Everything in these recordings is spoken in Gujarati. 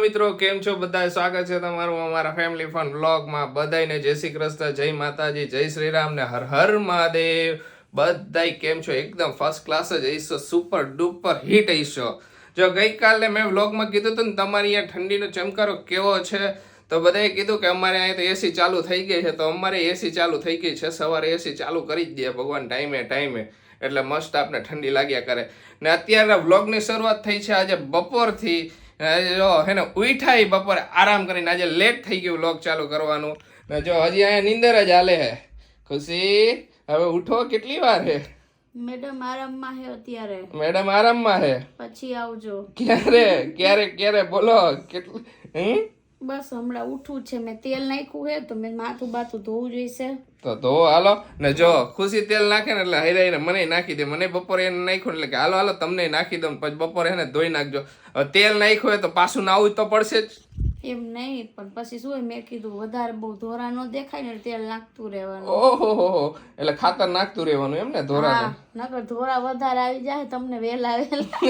મિત્રો, કેમ છો? બધા સ્વાગત છે તમારું અમારા ફેમિલી ફન વ્લોગમાં બધાયને જય શ્રી કૃષ્ણ, જય માતાજી, જય શ્રી રામ ને હર હર મહાદેવ. બધાય કેમ છો? એકદમ ફર્સ્ટ ક્લાસ જ આવીશો સુપર ડુપર હિટ આવીશો જો ગઈકાલે મેં વ્લોગમાં કીધું હતું ને, તમારી અહીંયા ઠંડીનો ચમકારો કેવો છે? તો બધાએ કીધું કે અમારે અહીંયા તો એસી ચાલુ થઈ ગઈ છે. તો અમારે એસી ચાલુ થઈ ગઈ છે. સવારે એસી ચાલુ કરી જ દે ભગવાન, ટાઈમે ટાઈમે. એટલે મસ્ત આપને ઠંડી લાગ્યા કરે. ને અત્યારે વ્લોગની શરૂઆત થઈ છે આજે બપોરથી. જો હે ને ઉઠાઈ બપોરે આરામ કરીને આજે લેટ થઈ ગયું લોક ચાલુ કરવાનું. ને જો હજી અહીંયા નીંદર જ હાલે હે. ખુશી હવે ઉઠો કેટલી વાર હે? મેડમ આરામમાં હે અત્યારે. મેડમ આરામમાં હે? પછી આવજો. ક્યારે ક્યારે ક્યારે? બોલો કેટલું હમ? બસ હમણાં ઉઠું છે. મેં તેલ નાખ્યું હે તો મેં માથું બાથું ધોવું જોઈશે. તો તો હાલો. ને જો ખુશી તેલ નાખે ને એટલે હૈરાઈને મને નાખી દે. મને બપોરે એને નાખ્યું એટલે કે હાલો હાલો તમને નાખી દઉં પછી બપોરે એને ધોઈ નાખજો. તેલ નાખ્યું હોય તો પાછું નાવું તો પડશે જ. એમ નહીં પણ પછી શું મેં કીધું વધારે બહુ ધોરા ન દેખાય ને તેલ નાખતું રહેવાનું. ઓહો હો એટલે ખાતર નાખતું રહેવાનું એમ ને ધોરા નકર ધોરા વધારે આવી જાય તમને વેલા વેલા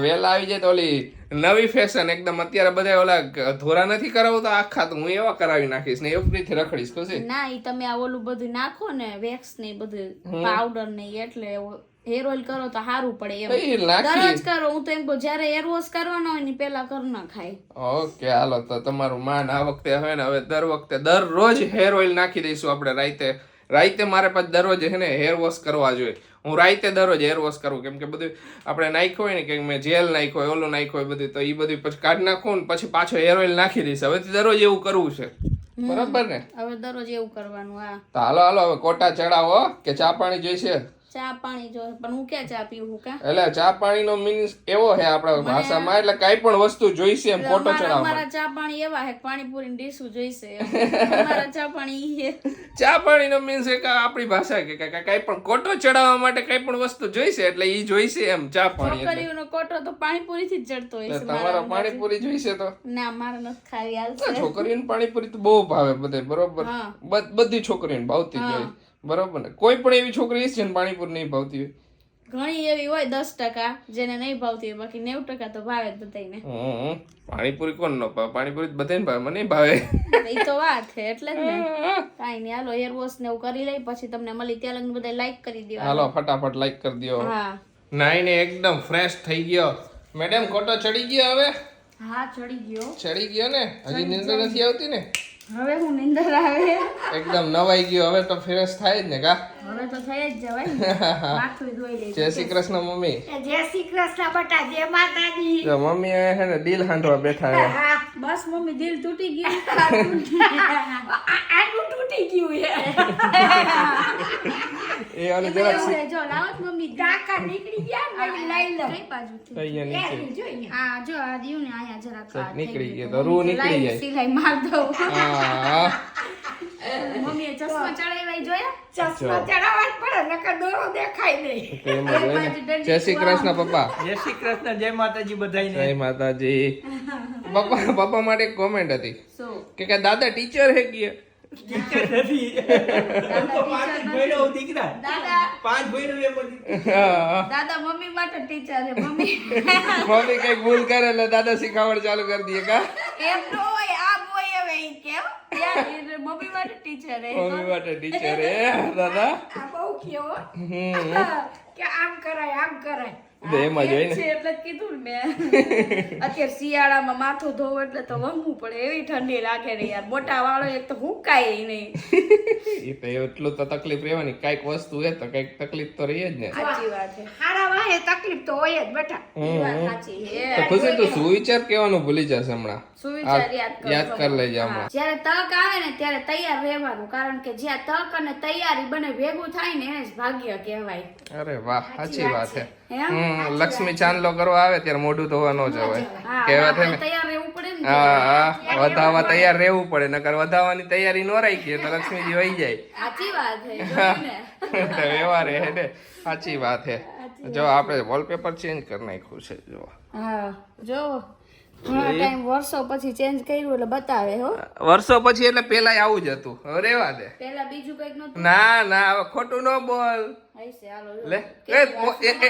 વહેલા આવી જાય તો ઓલી નવી ફેશન એકદમ અત્યારે બધા ઓલા ધોરા નથી કરાવતા આખા તો હું એવા કરાવી નાખીશ ને એવી રીતે રખડીશ તો ના ઈ તમે આ ઓલું બધું નાખો ને વેક્સ ને બધું પાવડર ને એટલે હેર ઓઇલ કરો તો સારું પડે એમ. દરરોજ કરો હું તો એમ કહું જ્યારે હેર વોશ કરવાનો હોય ને પેલા કર નાખાય ઓકે હાલો તો તમારું માન આ વખતે હવે ને હવે દર વખતે દરરોજ હેર ઓઇલ નાખી દઈશું આપણે રાઈતે રાઈતે મારે પછી દરરોજ હે ને હેર વોશ કરવા જોઈએ. હું રાતે દરરોજ હેર વોશ કરું કેમ કે બધું આપણે નાખ્યું હોય ને કે મેં જેલ નાખ્યો હોય ઓલું નાખ્યું હોય બધું તો એ બધું પછી કાઢી નાખું ને પછી પાછો હેર ઓઇલ નાખી દઈશ. હવે દરરોજ એવું કરવું છે. બરાબર ને? હવે દરરોજ એવું કરવાનું હા. તો હાલો હાલો હવે કોટા ચડાવો કે ચા પાણી જોઈશે? ચા પાણી જો પણ હું ક્યાં ચા પીવું કા? એટલે ચા પાણીનો મીન્સ એવો હે આપણા ભાષામાં એટલે કઈ પણ વસ્તુ જોઈશે એમ ફોટો ચડાવવા. અમારા ચા પાણી એવા હે પાણીપુરી ડીશું જોઈશે મારા ચા પાણી હે. ચા પાણીનો મીન્સ એક આપણી ભાષા કે કઈ કાંઈ પણ કોટો ચડાવવા માટે કઈ પણ વસ્તુ જોઈશે એટલે ઈ જોઈશે એમ ચા પાણી છોકરીઓનો કોટો તો પાણીપુરી થી જ જડતો હોય છે તમારો પાણીપુરી જોઈશે તો? ના મારે નથી ખાવી હાલશે. છોકરીઓને પાણીપુરી તો બહુ ભાવે બધે બરોબર? બધી છોકરીઓને ભાવતી જ હોય. બરોબર ને? કોઈ પણ એવી છોકરી છે ને પાણીપુરી નહીં ભાવતી હોય. ઘણી એવી હોય દસ ટકા જેને નહીં ભાવતી હોય બાકી નેવું ટકા તો ભાવે બધાને હમ. પાણીપુરી કોણ ન ભાવે? પાણીપુરી બધાને ભાવે મને ભાવે. એ તો વાત છે એટલે જ ને. કાંઈ નહીં હાલો હેર વોશ ને એવું કરી લઈ પછી તમને મળી ત્યાં લગ્ન બધા લાઈક કરી દો હાલો ફટાફટ લાઈક કરી દો હા. નાઈને એકદમ ફ્રેશ થઈ ગયો. મેડમ કોટો ચડી ગયો હવે? હા ચડી ગયો. ચડી ગયો ને? હજી નિંદર નથી આવતી ને? હવે હું નિંદર આવે. એકદમ નવાઈ ગયો. હવે તો ફ્રેશ થાય જ ને કા? હવે તો થઈ જ જવાય માથું ધોઈ લઈ જય શ્રી કૃષ્ણ મમ્મી. જય શ્રી કૃષ્ણ બટા જય માતાજી. જો મમ્મી અહીંયા હે ને દિલ હાંડવા બેઠા છે. બસ મમ્મી દિલ તૂટી ગયું આ- આનું તૂટી ગયું એ એ અને જો લાવત મમ્મી. ટાંકા નીકળી ગયા ને લઈ લો. કઈ બાજુથી અહીંયા નીચે. જોઈએ જો આ દિયું ને આયા જરાક નીકળી ગયો તો રૂ નીકળી જાય. સિલાઈ માર દઉં. હા. મમ્મીએ ચશ્મા ચડાવ્યા જોયા? ચશ્મા ચડાવવા પડે નકર દોરો દેખાય નહીં. તો એમ જ હોય ને જય શ્રી કૃષ્ણ પપ્પા. જય શ્રી કૃષ્ણ જય માતાજી બધાને જય માતાજી. પપ્પા પપ્પા માટે એક કોમેન્ટ હતી. કે કે દાદા ટીચર હે કે નથી. તો પાંચ ભણ્યો દીકરા. દાદા. પાંચ ભણ્યો એ દાદા મમ્મી માટે ટીચર છે મમ્મી. મમ્મી કંઈક ભૂલ કરે એટલે દાદા શીખાવડ ચાલુ કરી દઈએ કા? એમ તો હોય આમ હોય હવે કેમ? મમ્મી માટે ટીચર છે મમ્મી માટે ટીચર હે દાદા. આ બહુ કે આમ કરાય આમ કરાય. એમ જ હોય ને છે એટલે કીધું ને મેં. અત્યારે શિયાળામાં માથું ધોવું એટલે તો વમવું પડે એવી ઠંડી લાગે ને યાર. મોટા વાળો એક તો હુકાય નહીં. એ તો એટલું તો તકલીફ રહેવાની કંઈક વસ્તુ હે તો કંઈક તકલીફ તો રહી જ ને. સાચી વાત છે. વાહે તકલીફ તો હોય જ બેટા. ઈ વાત સાચી છે. તો ખુશી તું સુવિચાર કેવાનું ભૂલી જશે હમણાં. સુવિચાર યાદ કરો યાદ કર લેજે હમણાં. જ્યારે તક આવે ને ત્યારે તૈયાર રહેવાનું કારણ કે જ્યાં તક અને તૈયારી બને ભેગું થાય ને એને જ ભાગ્ય કહેવાય. અરે વાહ સાચી વાત છે. હમ લક્ષ્મી ચાંદલો કરવા આવે ત્યારે મોઢું ધોવા ન જવાય. હા કહેવત હે આપણે ને. તૈયાર રહેવું પડે ને હા હા વધાવા તૈયાર રહેવું પડે નકર વધાવાની તૈયારી ન રાખીએ તો લક્ષ્મીજી વહી જાય. સાચી વાત છે વ્યવહાર હે ને. સાચી વાત હે જો આપણે વોલપેપર ચેન્જ કરી નાખ્યું છે જો. હા જો ઘણા ટાઈમ વર્ષો પછી ચેન્જ કર્યું એટલે બતાવે હો. વર્ષો પછી એટલે પેલા આવું જ હતું. હવે રેવા દે. પેલા બીજું કંઈક નતું ના ના હવે ખોટું ન બોલ. લે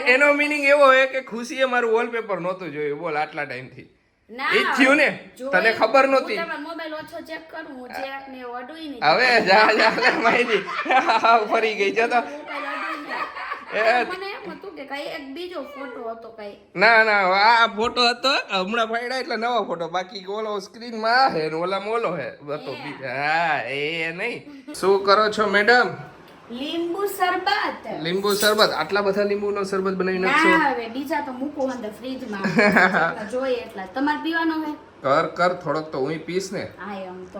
એનો મિનિંગ એવો હોય કે ખુશીએ મારું વોલપેપર નહોતું જોયું. બોલ આટલા ટાઈમથી. ઈ થયું ને? તને ખબર હું નહોતી મોબાઈલ ઓછો ચેક કરું ચેક ને એવું નહીં. હવે જા જા માહિતી. ફરી ગઈ છે તો. એ. એમ હતું કે કઈ એક બીજો ફોટો હતો કઈ. ના ના આ ફોટો હતો. હમણાં પડ્યા એટલે નવો ફોટો બાકી ઓલો સ્ક્રીનમાં આ હે ને મોલો ઓલો હે હતો બીજા હા એ નહીં. શું કરો છો મેડમ લીંબુ શરબત. લીંબુ શરબત. આટલા બધા લીંબુનો શરબત બનાવી નાખશો? ના હવે બીજા તો મૂકો અંદર ફ્રીજમાં જોઈએ એટલા. તમારે પીવાનો હે? કર કર થોડોક તો હું પીસ ને.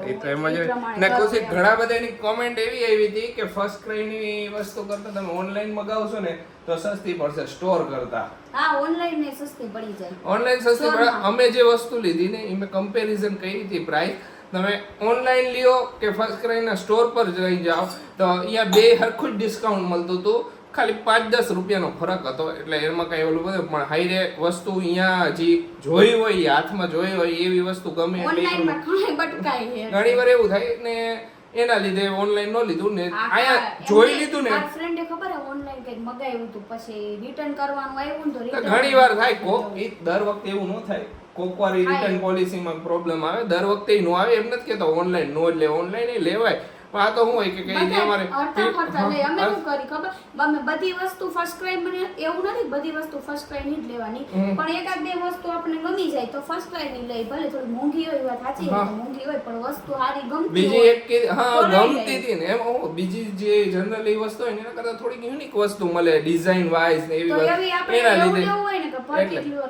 એ તો એમ જ ને કરો ઘણા બધા એની કોમેન્ટ એવી આવી હતી કે ફર્સ્ટ ક્રાઈની વસ્તુ કરતા તમે ઓનલાઈન મગાવશો ને તો સસ્તી પડશે સ્ટોર કરતા. હા ઓનલાઈન ને સસ્તી પડી જાય. ઓનલાઈન સસ્તી પડે. અમે જે વસ્તુ લીધી ને એ મેં કમ્પેરિઝન કરી હતી પ્રાઇસ તમે ઓનલાઈન લ્યો કે ફર્સ્ટ ક્રાઈના સ્ટોર પર જઈ જાઓ તો અહીંયા બે હરખું જ ડિસ્કાઉન્ટ મળતું હતું. ખાલી પાંચ દસ રૂપિયાનો ફરક હતો. એટલે એમાં કઈ ઓલું બધું પણ હાઈરે વસ્તુ અહીંયા જે જોઈ હોય એ હાથમાં જોઈ હોય એવી વસ્તુ ગમે ઘણી વાર એવું થાય ને એના લીધે ઓનલાઈન નો લીધું ને અહીંયા જોઈ લીધું ને. ફ્રેન્ડે ખબર હે ઓનલાઈન કંઈક મગાવ્યું હતું પછી રિટર્ન કરવાનું આવ્યું તો ઘણી વાર થાય કોક ઈ દર વખતે એવું ન થાય. કોક વાર રિટર્ન પોલિસીમાં પ્રોબ્લેમ આવે દર વખતે નો આવે એમ નથી કેતો ઓનલાઈન નો જ લે ઓનલાઈન એ લેવાય. પણ આ તો હું હોય કે કઈ અમારે. અમે શું કરી ખબર? અમે બધી વસ્તુ ફર્સ્ટ ક્રાઇમ મને એવું નથી બધી વસ્તુ ફર્સ્ટ ક્રાઇમ જ લેવાની. પણ એકાદ બે વસ્તુ આપણને ગમી જાય તો ફર્સ્ટ ક્રાઇમની લઈ. ભલે થોડી મોંઘી હોય વાત સાચી મોંઘી હોય પણ વસ્તુ સારી ગમતી બીજી એક કે હા ગમતી હતી ને. એમ બીજી જે જનરલી વસ્તુ હોય ને એના કરતા થોડીક યુનિક વસ્તુ મળે. ડિઝાઇન વાઇઝ ને એવી વસ્તુ. એના લીધે. લેવું હોય ને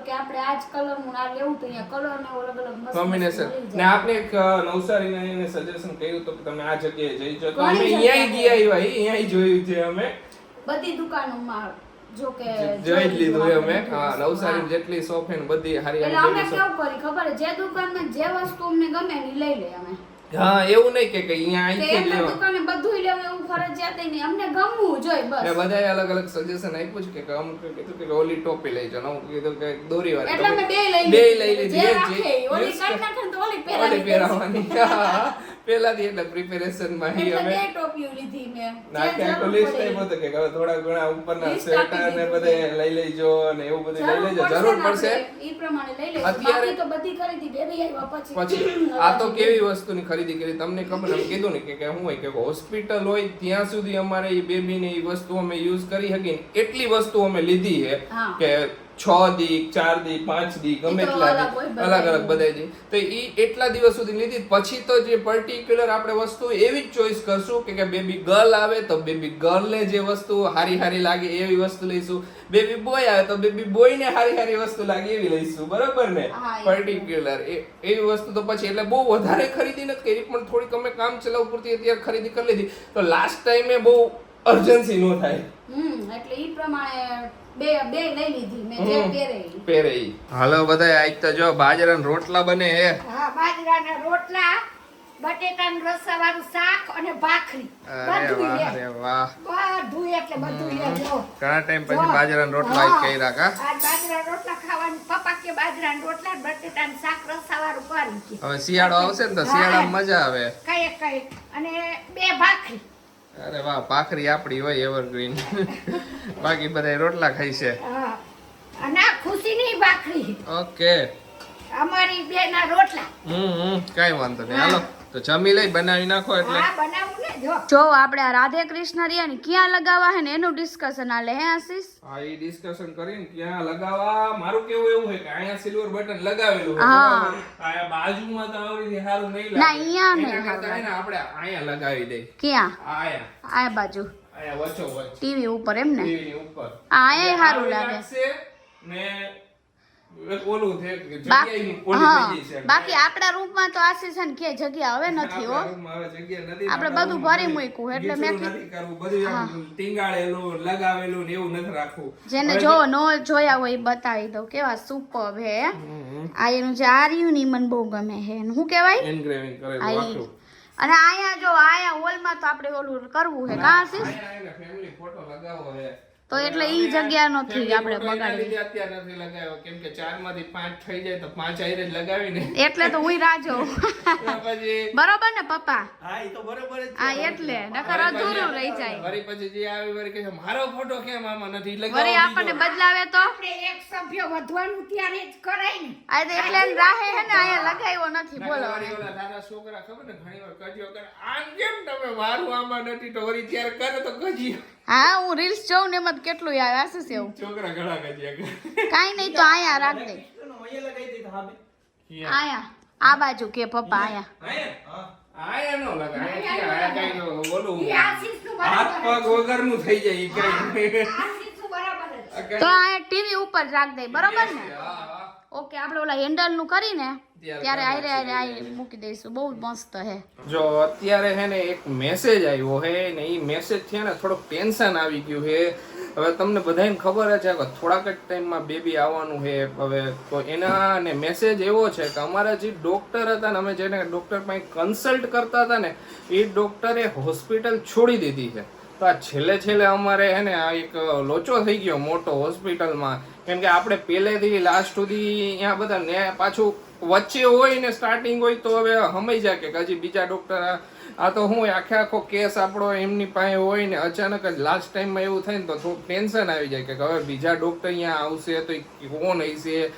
કે આપણે આજ કલરનું આ લેવું તો અહીંયા કલર ને અલગ અલગ કોમ્બિનેશન ને. આપણે એક નવસારીના એને સજેશન કર્યું તો કે તમે આ જગ્યાએ જઈ જો તો અમે અહીંયા ગયા આવ્યા અહીંયા જોયું છે અમે. બધી દુકાનોમાં જો કે જોઈ લીધું અમે. હા નવસારી જેટલી શોપ ને બધી હારી એટલે અમે કેવું કરી ખબર? જે દુકાનમાં જે વસ્તુ અમને ગમે ને ઈ લઈ અમે. હા એવું નહીં કે કે અહીંયા અહીંથી જ એક જ લેવા. દુકાને બધુંય લેવું એવું ફરજિયાત નહીં. અમને ગમવું જોઈએ બસ. બધાએ અલગ અલગ સજેશન આપ્યું છે કે અમુક કીધું કે ઓલી ટોપી લઈ જાઓ. કીધું કે દોરી વાળી એટલે અમે બે લઈ બે લીધી. લઈ લીધી. જે રાખે ઓલી use નાખે તો ઓલી ઓલી પહેરાવાની. હા, પહેલાથી એટલે પ્રિપેરેશનમાં હી અમે ટોપીઓ લીધી મેં. જે આખું જરૂર list પડે. કે હવે થોડા ઘણા ઉપરના સ્વેટર ને બધે લઈ લેજો અને એવું બધું લઈ લેજો. જરૂર પડશે. એ પ્રમાણે લઈ લેજો અત્યારે- તો બધી ખરીદી બેબી આવ્યા પછી. પછી આ તો કેવી વસ્તુની ખરીદી કરી તમને ખબર એમ કીધું ને કે હું હોય કે હોસ્પિટલ હોય ત્યાં સુધી અમારે એ બેબીની એ વસ્તુ અમે યુઝ કરી શકીએ એટલી વસ્તુ અમે લીધી છે કે છ દી ચાર દી પાંચ દી ગમે એટલા અલગ દી. અલગ અલગ બધા દી. તો એ એટલા દિવસ સુધી લીધી. પછી તો જે પર્ટિક્યુલર આપણે વસ્તુ એવી જ ચોઈસ કરશું કે બેબી ગર્લ આવે તો બેબી ગર્લ ને જે વસ્તુ હારી હારી લાગે એવી વસ્તુ લઈશું. બેબી બોય આવે તો બેબી બોય ને હારી હારી વસ્તુ લાગે એવી લઈશું. બરાબર ને? પર્ટિક્યુલર એવી વસ્તુ તો પછી એટલે બહુ વધારે ખરીદી નથી કરી પણ થોડીક અમે કામ ચલાવ પૂરતી અત્યારે ખરીદી કરી લીધી. તો લાસ્ટ ટાઈમે બહુ અર્જન્સી નો થાય. હમ એટલે એ પ્રમાણે બે બે લઈ લીધી. મેં જે હમ. પહેરે ઈ. પહેરે ઈ. હાલો બધાય આજ તો જો બાજરાના રોટલા બને હે. હા બાજરાના રોટલા બટેટાનું રસાવાળું શાક અને ભાખરી. અરે બધું વાહ લે. અરે વાહ. બધું એટલે બધું લે જો. ઘણા ટાઈમ પછી બાજરાના રોટલા આજ હા. કર્યા કા? બાજરાના રોટલા ખાવાનું. પપ્પા કે બાજરાના રોટલા બટેટાનું શાક રસાવાળું કરી હવે શિયાળો આવશે ને તો. શિયાળામાં મજા આવે. કઈ કઈ. અને બે ભાખરી. અરે વાહ ભાખરી આપડી હોય એવરગ્રીન બાકી બધા રોટલા ખાઈ છે. અને ખુશીની ભાખરી. ઓકે અમારી બે ના રોટલા. હમ હમ. કઈ વાંધો નહીં. હાલો. તો જમી લઈ બનાવી નાખો એટલે. હા બનાવું ને જો. જો આપણે આ રાધે કૃષ્ણ રહ્યા ને ક્યાં લગાવવા હે ને એનું ડિસ્કશન આલે હે આશીષ? હા એ ડિસ્કશન કરીને ક્યાં લગાવવા? મારું કેવું એવું હે કે અહીંયા સિલ્વર બટન લગાવેલું હા. આ બાજુમાં તો આવરી સારું નહીં ના, અહીંયા ને આપણે અહીંયા લગાવી દે ક્યાં? આયા આ બાજુ. આયા વચ્ચો વચ્ચ ટીવી ઉપર એમ ને? ટીવી ઉપર. આ અહીંયા સારું લાગે. ને બાકી હા આપણા રૂમમાં તો આશીષ ને કે જગ્યા હવે નથી હો. આપણા બધું ભરી મૂક્યું એટલે મેં ટીંગાળેલું લગાવેલું ને એવું નથી રાખવું. જેને જો નો જોયા હોય બતાવી દઉં કેવા સુપર હે. આ એનું જે આર્યું ની મને બહુ ગમે હે. શું કહેવાય? એન્ગ્રેવિંગ કરેલું અને આયા જો આયા હોલમાં તો આપણે ઓલું કરવું હે કાં આશીષ? એને family લગાવવો છે તો એટલે ઈ જગ્યા નથી આપણે લીધે અત્યારે નથી લગાવ્યો. કેમ કે ચારમાંથી પાંચ થઈ જાય તો પાંચ આયરે જ લગાવીને. એટલે તો હું રાજો બરોબર ને પપ્પા? હા ઈ તો બરોબર જ હા એટલે. નકર અધૂરું રહી જાય. વરી પછી જે આવી વરી કે મારો ફોટો કેમ આમાં નથી? લગાવ્યો વરી આપણને બદલાવે તો? આપણે એક સભ્ય વધવાનું ત્યારે જ કરાય ને. આ તો એટલે રાહે હે ને અહીંયા લગાવ્યો નથી બોલો. ઓલા નાના છોકરા ખબર ને ઘણી વાર કજિયો કરે આમ કેમ તમે મારું આમાં નથી? તો વરી ત્યારે કરે તો કજિયો હા હું રીલ્સ જોઉં ને એમાં કેટલું આવે આશું છે એવું. છોકરા ઘણા કજિયા કાઈ નહીં તો અહીંયા રાખ દે. આયા આ બાજુ કે પપ્પા? આયા. નો લગાય આયા કાંઈ નો ઓલું હાથ બરાબર પગ વગરનું થઈ જાય ઈ કાંઈ. આશીષનું બરાબર જ તો ટીવી ઉપર રાખ દે બરોબર ને. ઓકે આપણે ઓલા હેન્ડલનું કરીને ત્યારે આયરે આયરે આયરે મૂકી દઈશું. બહુ મસ્ત હે. જો અત્યારે હે ને એક મેસેજ આવ્યો હે ને એ મેસેજથી ને થોડો ટેન્શન આવી ગયું હે. હવે તમને બધાને ખબર છે કે થોડાક જ ટાઈમમાં બેબી આવવાનું હે. હવે તો એના ને મેસેજ એવો છે કે અમારા જે ડોક્ટર હતા ને અમે જેને ડોક્ટર પાસે કન્સલ્ટ કરતા હતા ને એ ડોક્ટરે હોસ્પિટલ છોડી દીધી છે. તો આ છેલ્લે છેલ્લે અમારે હે ને આ એક લોચો થઈ ગયો મોટો હોસ્પિટલમાં કેમ કે આપણે પહેલેથી લાસ્ટ સુધી અહીંયા બધા ને પાછું વચ્ચે હોય ને સ્ટાર્ટિંગ હોય તો હવે સમય જાય કે હજી બીજા ડોક્ટર આ તો હું આખે આખો કેસ આપણો એમની પાસે હોય ને અચાનક જ લાસ્ટ ટાઈમમાં એવું થાય ને તો થોડું ટેન્શન આવી જાય કે હવે બીજા ડોક્ટર અહીંયા આવશે તો કોણ હશે?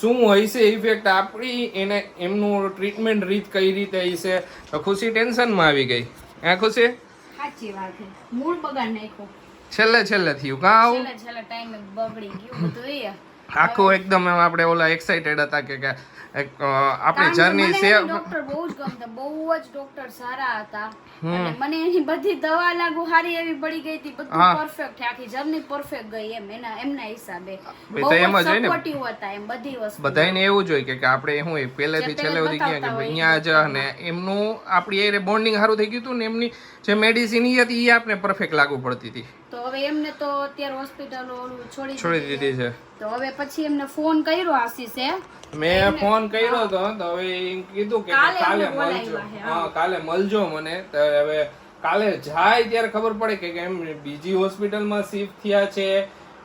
શું હશે? ઇફેક્ટ આપણી એને એમનું ટ્રીટમેન્ટ રીત કઈ રીતે હશે? તો ખુશી ટેન્શનમાં આવી ગઈ. હા ખુશી? સાચી વાત છે. મૂળ બગાડ નાખ્યો. છેલ્લે છેલ્લે થયું. કાં આવું? છેલ્લે છેલ્લે ટાઈમે બગડી ગયું બધું આખું એકદમ એમ આપણે ઓલા એક્સાઇટેડ હતા કે કે આપણી જર્ની છે. ડોક્ટર બહુ જ ગમતા બહુ જ ડોક્ટર સારા હતા. અને મને એની બધી દવા લાગુ સારી એવી પડી ગઈ હતી બધું પરફેક્ટ આખી જર્ની પરફેક્ટ ગઈ એમ એના એમના હિસાબે. બહુ એમ જ હોય હતા એમ બધી વસ્તુ. બધાને એવું જ હોય કે કે આપણે શું પહેલેથી છેલ્લે સુધી ગયા કે અહીંયા જ ને એમનું આપણી એ બોન્ડિંગ સારું થઈ ગયું હતું ને એમની જે મેડિસિન ઈ હતી એ આપને પરફેક્ટ લાગુ પડતી હતી. તો હવે એમને તો અત્યારે હોસ્પિટલ ઓલું છોડી છોડી દીધી. છે. તો હવે પછી એમને ફોન કર્યો આશીષે. મેં ફોન કર્યો હતો તો હવે એમ કીધું કે કાલે મળજો. હા. કાલે મળજો મને. તો હવે કાલે જાય ત્યારે ખબર પડે કે કેમ બીજી હોસ્પિટલમાં શિફ્ટ થયા છે.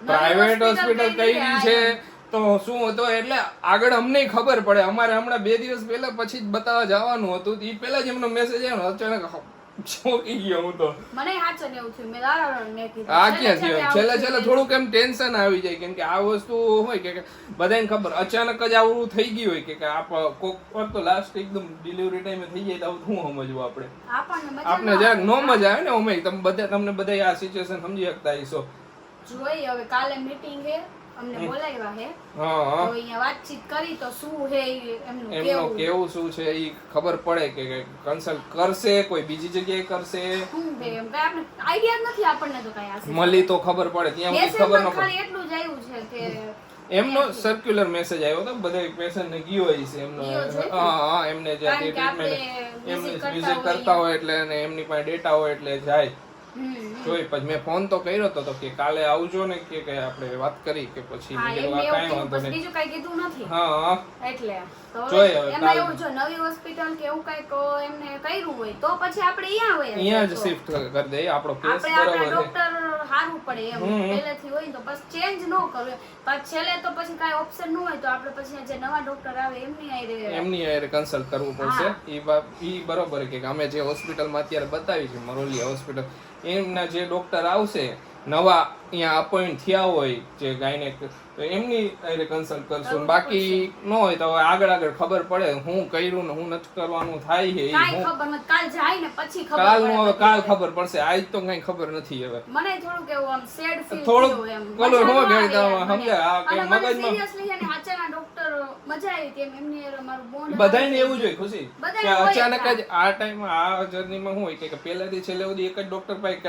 પ્રાઇવેટ હોસ્પિટલ કઈ છે? તો શું હતો? એટલે આગળ અમને ખબર પડે. અમારે હમણાં બે દિવસ પહેલા પછી જ બતાવવા જવાનું હતું. એ પહેલા જ એમનો મેસેજ આવ્યો અચાનક ચોંકી ગયો હું તો. મને હાચન એવું થયું. મેં દાડા મેં કીધું. આ ક્યાં થયું? છેલ્લે છેલ્લે થોડુંક એમ ટેન્શન આવી જાય કેમ કે આ વસ્તુ હોય કે બધાને ખબર. અચાનક જ આવું થઈ ગયું હોય કે આપ કોક વાર તો લાસ્ટ એકદમ ડિલિવરી ટાઈમે થઈ જાય તો શું સમજવું આપણે? આપણે જરાક નો મજા આવે ને અમે તમે બધા તમને બધા આ સિચ્યુએશન સમજી શકતા હશો. હવે. કાલે મીટિંગ હે અમને બોલાવ્યા હે. હા અહીંયા વાતચીત કરી તો શું હે એમનું એમનું કેવું? શું છે એ ખબર પડે કે કન્સલ્ટ કરશે કોઈ બીજી જગ્યાએ કરશે. શું હે એમ કઈ આપણે આઈડિયા નથી આપણને તો કઈ આશી મળી તો ખબર પડે ત્યાં ખબર ન પડે. ખાલી એટલું જ આવ્યું છે કે એમનો સર્ક્યુલર મેસેજ આવ્યો હતો બધા પેશન્ટ ને ગયો હોય છે એમનો. હા હા એમને જે ટ્રીટમેન્ટ એમને વિઝિટ કરતા હોય એટલે એમની પાસે ડેટા હોય એટલે જાય. જોઈ પછી મેં ફોન તો કર્યો તો કે કાલે આવજો ને કે કે આપણે વાત કરી કે પછી એવું કાંઈ વાંધો નહીં. બીજું કાંઈ કીધું નથી. હા. એટલે તો જોઈએ હવે કાલે. એવું જો નવી હોસ્પિટલ કે એવું કાંઈક એમને કર્યું હોય તો પછી આપણે અહીંયા હોય અહીંયા જ શિફ્ટ કરી દઈએ આપણો કેસ બરાબર આપણે ડોક્ટર હારું પડે એમ. પહેલેથી હોય તો પછી ચેન્જ ન કરવું. પછી છેલ્લે તો પછી કાંઈ ઓપ્શન ન હોય તો આપણે પછી જે નવા ડોક્ટર આવે એમની હારે એમની હારે કન્સલ્ટ કરવું પડશે. ઈ બરોબર કે અમે જે હોસ્પિટલમાં અત્યારે બતાવી છે મરોલી હોસ્પિટલ એમના જે ડોક્ટર આવશે નવા અહીંયા અપોઇન્ટ થયા હોય જે ગાયને તો એમની હારે કન્સલ્ટ કરશું. બાકી ન હોય તો હવે આગળ આગળ ખબર પડે હું કર્યું ને હું નથી કરવાનું થાય છે કાલ જાય ને પછી ખબર કાલનું હવે કાલ ખબર પડશે. આજ તો કઈ ખબર નથી હવે. મને થોડુંક કેવું આમ સેડ ફીલ થોડું કલર હો ન મને. સમજ્યા, આ કે મગજમાં- seriously છે ને ડોક્ટર મજા આવી હતી એમની હારે મારું બોન્ડ બધાને એવું જ હોય ખુશી. કે અચાનક જ આ ટાઈમ આ જર્નીમાં શું હોય કે- પહેલાથી છેલ્લે સુધી એક જ ડોક્ટર પાસે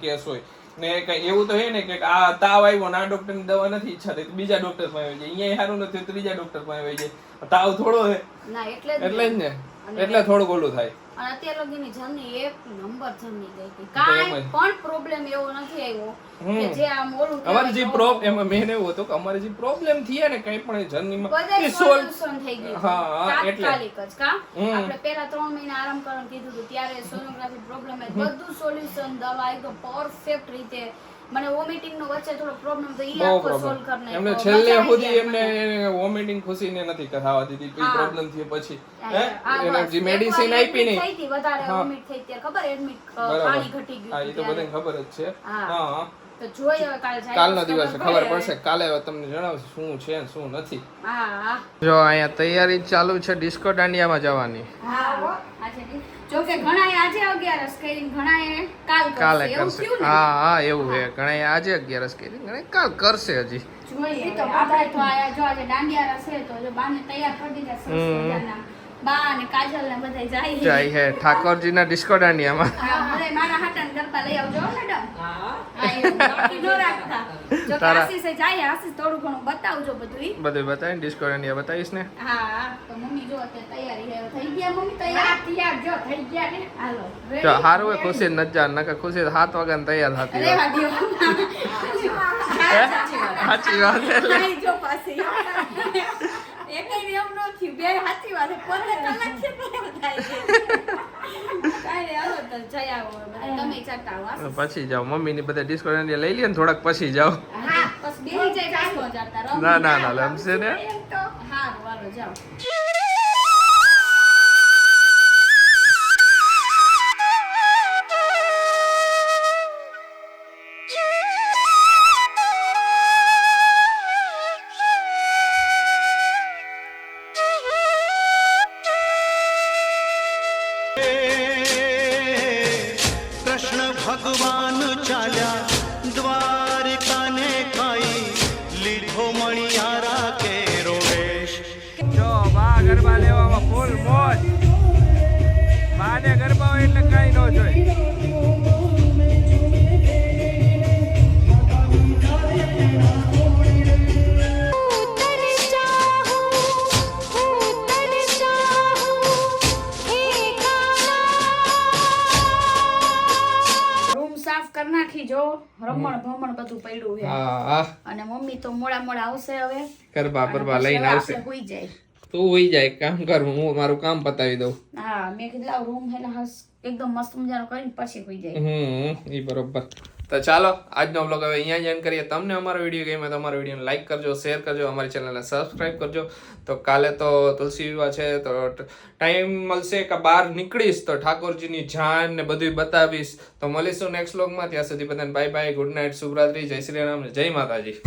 કેસ હોય. ને કઈ એવું તો હે ને કે આ તાવ આવ્યો ને આ ડોક્ટરની દવા નથી ઈચ્છા થઈ બીજા ડોક્ટર પાસે આવી જાય. અહીંયા સારું નથી ત્રીજા ડોક્ટર પાસે આવી જાય. તાવ થોડો હે ના એટલે જ એટલે જ ને. એટલે થોડું ઓલું થાય. અને અત્યાર લગીની જર્ની એક નંબર જર્ની ગઈ. હતી કાંઈ પણ પ્રોબ્લેમ એવો નથી આવ્યો કે જે આમ ઓલું અમારે જે પ્રોબ એમાં મેન એવું હતું કે અમારે જે પ્રોબ્લેમ થયા ને કઈ પણ જર્નીમાં એ solve- થઈ ગયું હા. તાત્કાલિક જ કા? આપણે પહેલા ત્રણ મહિના આરામ કરવાનું કીધું હતું ત્યારે સોનોગ્રાફી પ્રોબ્લેમ બધું સોલ્યુશન દવા એકદમ પરફેક્ટ રીતે મને વોમિટિંગ નો વચ્ચે થોડો પ્રોબ્લેમ તો ઈ આખો સોલ્વ કરને એમને છેલ્લે સુધી એમને વોમિટિંગ ખુશીને નથી કરાવવા દીધી પછી હા. પ્રોબ્લેમથી પછી. હે એને જે મેડિસિન આપી ને નહીં થઈ હતી, વધારે હા. થઈ ત્યારે ખબર? એડમિટ પાણી ઘટી ગયું હા એ તો બધાને ખબર જ છે. હા. તો જોઈએ હવે કાલ જાય કાલનો દિવસ ખબર પડશે. કાલે હવે તમને જણાવશું શું છે ને શું નથી. હા જો અહીંયા તૈયારી ચાલુ છે ડિસ્કો દાંડિયામાં જવાની. હા આજે જો કે ઘણાએ આજે અગિયારસ કરી ઘણાએ કાલ કાલે કરશે. ને? હા હા એવું છે. ઘણા આજે અગિયારસ કરી ઘણા કાલ કરશે હજી. જોઈએ તો આપણે તો આયા જો આજે દાંડિયા રસે તો જો બાને તૈયાર કરી દીધા. મજાના બા અને કાજલ ને બધા જાય જાય હે ઠાકોરજીના ડિસ્કો દાંડિયામાં. હા મારા હાટન ગરબા લઈ આવજો મેડમ. હા. ન તારા- જાય આશીષ થોડું ઘણું બતાવજો બધું બધું બતાવીને ડિસ્કો દાંડિયા બતાવીશ ને? હા તો મમ્મી જો અત્યારે તૈયારી થઈ ગયા મમ્મી તૈયાર તૈયાર જો થઈ ગયા ને હાલો જો હારું હોય ખુશી નથી જા નકર ખુશી સાત વાગ્યા તૈયાર થતી રેવા દ્યો. સાચી વાત એટલે. જો પાછી. એકેય એમ ન થયું. બે સાચી વાત પોતે કલાક છે થાય પછી જાઓ. મમ્મીની બધા ડિસ્કો લઈ લે ને થોડાક પછી જાઓ. ના ના ના લમશે ને? હા હારું, જાઓ. ભગવાન ચાલ્યા દ્વારિકાને ખાઈ લીધો મણિયારા કે રોવેશ જો બા ગરબા લેવામાં ફૂલ મોજ. બાને ગરબા હોય એટલે કઈ ન જોઈ. નાખી જો રમણ ભમણ બધું પડ્યું છે. અને મમ્મી તો મોડા મોડા આવશે હવે. ગરબા ગરબા લઈને આવશે. હોઈ જાય. તું હોઈ જાય કામ કર હું મારું કામ પતાવી દઉં. હા મેં કીધું રૂમ હેલા હસ એકદમ મસ્ત મજાનો કરીને પછી હોઈ જાય. હમ એ બરોબર. તો ચાલો, આજનો બ્લોગ હવે અહીંયા જ એન્ડ કરીએ. તમને અમારો વીડિયો ગમે તો અમારો વિડીયોને લાઈક કરજો શેર કરજો, અમારી ચેનલને સબસ્ક્રાઈબ કરજો. તો કાલે તો તુલસી વિવાહ છે, તો ટાઈમ મળશે કે બહાર નીકળીશ, તો ઠાકોરજીની જાન ને બધું બતાવીશ. તો મળીશું નેક્સ્ટ બ્લોગમાં ત્યાં સુધી બધાને બાય બાય ગુડ નાઇટ શુભરાત્રી, જય શ્રી રામ જય માતાજી.